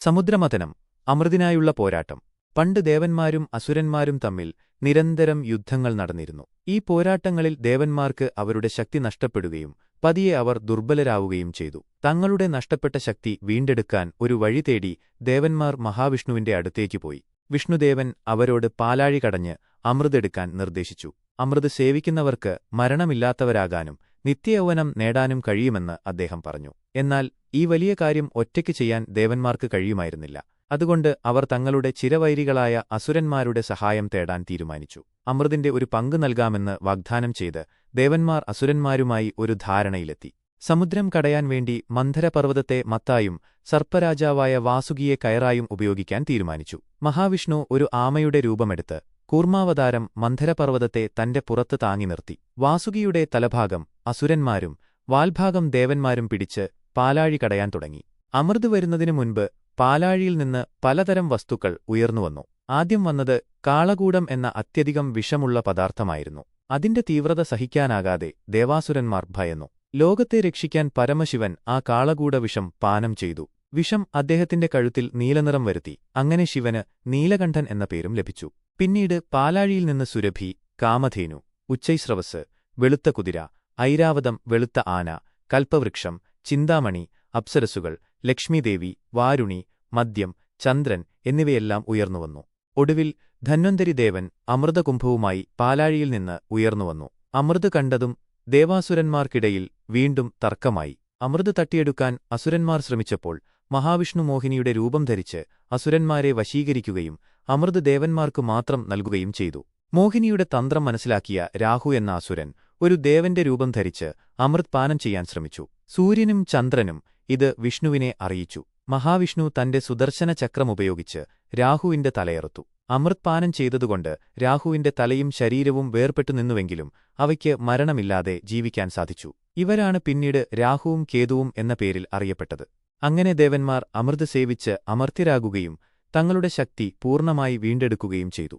സമുദ്രമഥനം അമൃതിനായുള്ള പോരാട്ടം. പണ്ട് ദേവന്മാരും അസുരന്മാരും തമ്മിൽ നിരന്തരം യുദ്ധങ്ങൾ നടന്നിരുന്നു. ഈ പോരാട്ടങ്ങളിൽ ദേവന്മാർക്ക് അവരുടെ ശക്തി നഷ്ടപ്പെടുകയും പതിയെ അവർ ദുർബലരാവുകയും ചെയ്തു. തങ്ങളുടെ നഷ്ടപ്പെട്ട ശക്തി വീണ്ടെടുക്കാൻ ഒരു വഴി തേടി ദേവന്മാർ മഹാവിഷ്ണുവിന്റെ അടുത്തേക്ക് പോയി. വിഷ്ണുദേവൻ അവരോട് പാലാഴി കടഞ്ഞ് അമൃതെടുക്കാൻ നിർദ്ദേശിച്ചു. അമൃത് സേവിക്കുന്നവർക്ക് മരണമില്ലാത്തവരാകാനും നിത്യയൗവനം നേടാനും കഴിയുമെന്ന് അദ്ദേഹം പറഞ്ഞു. എന്നാൽ ഈ വലിയ കാര്യം ഒറ്റയ്ക്ക് ചെയ്യാൻ ദേവന്മാർക്ക് കഴിയുമായിരുന്നില്ല. അതുകൊണ്ട് അവർ തങ്ങളുടെ ചിരവൈരികളായ അസുരന്മാരുടെ സഹായം തേടാൻ തീരുമാനിച്ചു. അമൃതിന്റെ ഒരു പങ്ക് നൽകാമെന്ന് വാഗ്ദാനം ചെയ്ത് ദേവന്മാർ അസുരന്മാരുമായി ഒരു ധാരണയിലെത്തി. സമുദ്രം കടയാൻ വേണ്ടി മന്ധരപർവതത്തെ മത്തായും സർപ്പരാജാവായ വാസുകിയെ കയറായും ഉപയോഗിക്കാൻ തീരുമാനിച്ചു. മഹാവിഷ്ണു ഒരു ആമയുടെ രൂപമെടുത്ത് കൂർമാവതാരം മന്ധരപർവതത്തെ തന്റെ പുറത്ത് താങ്ങി നിർത്തി. വാസുകിയുടെ തലഭാഗം അസുരന്മാരും വാൽഭാഗം ദേവന്മാരും പിടിച്ച് പാലാഴി കടയാൻ തുടങ്ങി. അമൃത് വരുന്നതിനു മുൻപ് പാലാഴിയിൽ നിന്ന് പലതരം വസ്തുക്കൾ ഉയർന്നുവന്നു ആദ്യം വന്നത് കാളകൂടം എന്ന അത്യധികം വിഷമുള്ള പദാർത്ഥമായിരുന്നു. അതിന്റെ തീവ്രത സഹിക്കാനാകാതെ ദേവാസുരന്മാർ ഭയന്നു. ലോകത്തെ രക്ഷിക്കാൻ പരമശിവൻ ആ കാളകൂട വിഷം പാനം ചെയ്തു. വിഷം അദ്ദേഹത്തിന്റെ കഴുത്തിൽ നീലനിറം വരുത്തി. അങ്ങനെ ശിവന് നീലകണ്ഠൻ എന്ന പേരും ലഭിച്ചു. പിന്നീട് പാലാഴിയിൽ നിന്ന് സുരഭി കാമധേനു ഉച്ചൈസ്രവസ് വെളുത്ത കുതിര ഐരാവതം വെളുത്ത ആന കൽപ്പവൃക്ഷം ചിന്താമണി അപ്സരസുകൾ ലക്ഷ്മിദേവി വാരുണി മദ്യം ചന്ദ്രൻ എന്നിവയെല്ലാം ഉയർന്നുവന്നു ഒടുവിൽ ധന്വന്തരി ദേവൻ അമൃതകുംഭവുമായി പാലാഴിയിൽ നിന്ന് ഉയർന്നുവന്നു അമൃത് കണ്ടതും ദേവാസുരന്മാർക്കിടയിൽ വീണ്ടും തർക്കമായി. അമൃത് തട്ടിയെടുക്കാൻ അസുരന്മാർ ശ്രമിച്ചപ്പോൾ മഹാവിഷ്ണു മോഹിനിയുടെ രൂപം ധരിച്ച് അസുരന്മാരെ വശീകരിക്കുകയും അമൃത് ദേവന്മാർക്കു മാത്രം നൽകുകയും ചെയ്തു. മോഹിനിയുടെ തന്ത്രം മനസ്സിലാക്കിയ രാഹു എന്ന അസുരൻ ഒരു ദേവന്റെ രൂപം ധരിച്ച് അമൃത് പാനം ചെയ്യാൻ ശ്രമിച്ചു. സൂര്യനും ചന്ദ്രനും ഇത് വിഷ്ണുവിനെ അറിയിച്ചു. മഹാവിഷ്ണു തന്റെ സുദർശന ചക്രമുപയോഗിച്ച് രാഹുവിന്റെ തലയെറുത്തു. അമൃത് പാനം ചെയ്തതുകൊണ്ട് രാഹുവിന്റെ തലയും ശരീരവും വേർപെട്ടു നിന്നുവെങ്കിലും അവയ്ക്ക് മരണമില്ലാതെ ജീവിക്കാൻ സാധിച്ചു. ഇവരാണ് പിന്നീട് രാഹുവും കേതുവും എന്ന പേരിൽ അറിയപ്പെട്ടത്. അങ്ങനെ ദേവന്മാർ അമൃത് സേവിച്ച് അമർത്യരാകുകയും തങ്ങളുടെ ശക്തി പൂർണമായി വീണ്ടെടുക്കുകയും ചെയ്തു.